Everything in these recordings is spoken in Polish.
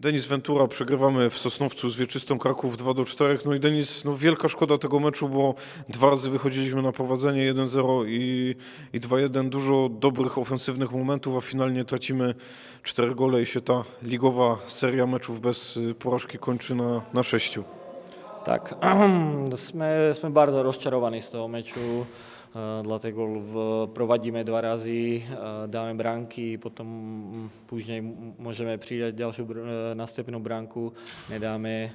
Denis Ventura, przegrywamy w Sosnowcu z Wieczystą Kraków 2 do 4. No i Denis, no wielka szkoda tego meczu, bo dwa razy wychodziliśmy na prowadzenie 1-0 i, i 2-1. Dużo dobrych ofensywnych momentów, a finalnie tracimy 4 gole i się ta ligowa seria meczów bez y, porażki kończy na, na 6. tak jsme, jsme bardzo rozčarovaní z toho meču, eh, dlatego provadíme dva razy, eh, dáme branky, potom później můžeme přidat další eh, nastupnou branku, nedáme,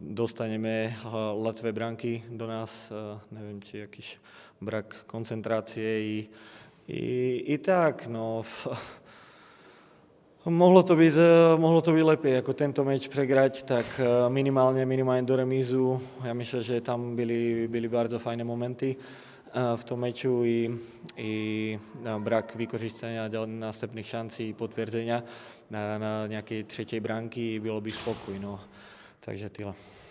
dostaneme letvé branky do nás, nevím, či jakýž brak koncentrácie i, i, i tak, no... Mohlo to, byť, eh, mohlo to byť lepšie, ako tento meč pregrať, tak eh, minimálne, minimálne do remízu. Ja myslím, že tam byli, byli bardzo fajné momenty eh, v tom meču i, i brak vykořistenia następných šancí, potvrdzenia na, na nejakej tretej bránky bylo by spokój. No. Takže tyle.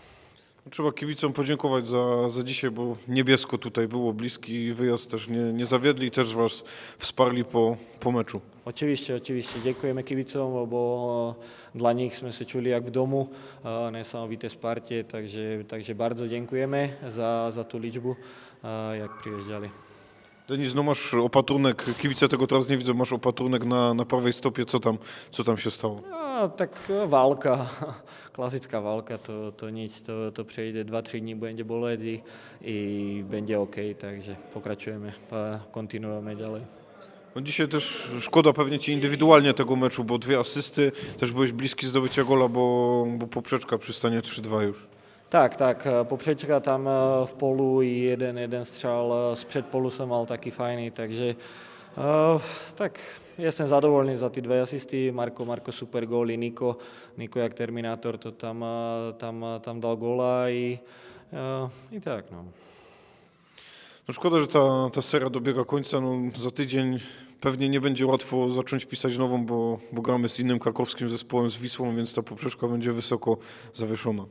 Trzeba kibicom podziękować za, za dzisiaj, bo niebiesko tutaj było, bliski wyjazd też nie, nie zawiedli, też was wsparli po, po meczu. Oczywiście, oczywiście. Ďakujeme kibicom, eh, dla nich sme sa čuli jak v domu, nesamovité Spartie, takže, takže bardzo dziękujemy za, za tú liczbu, eh, jak przyjeżdżali. Denis, no masz opatrunek, kibice tego teraz nie widzą, masz opatrunek na, na prawej stopie, co tam, co tam się stało? No, tak válka, klasická válka, to, to nic, to, to przejde 2-3 dní, bude bolet i, i będzie OK, takže pokračujeme a kontinuujeme ďalej. No dzisiaj też szkoda pewnie ci indywidualnie tego meczu, bo dwie asysty, też byłeś bliski zdobycia gola, bo, bo poprzeczka przy stanie 3-2 już. Tak, tak, eh, popřečka tam eh, v polu i jeden, jeden střel eh, z předpolu jsem mal taky fajný, takže eh, tak ja som zadovoľný za tie dve asisty, Marko, Marko super gól i Niko, Niko jak Terminátor to tam, eh, tam, eh, tam dal góla i, eh, i tak no. No szkoda, że ta, ta seria dobiega końca, no za tydzień pewnie nie będzie łatwo zacząć pisać nową, bo, bo gramy z innym krakowskim zespołem, z Wisłą, więc ta poprzeczka będzie wysoko zawieszona.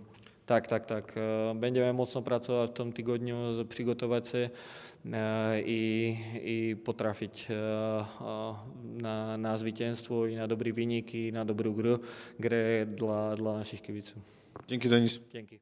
Tak, tak, tak. Eh, Będziemy mocno pracować w tym tygodniu, eh, przygotować się eh, i, i potrafić na, na zwycięstwo i na dobry wynik i na dobrą grę, grę dla, dla naszych kibiców. Dzięki Denis. Dzięki.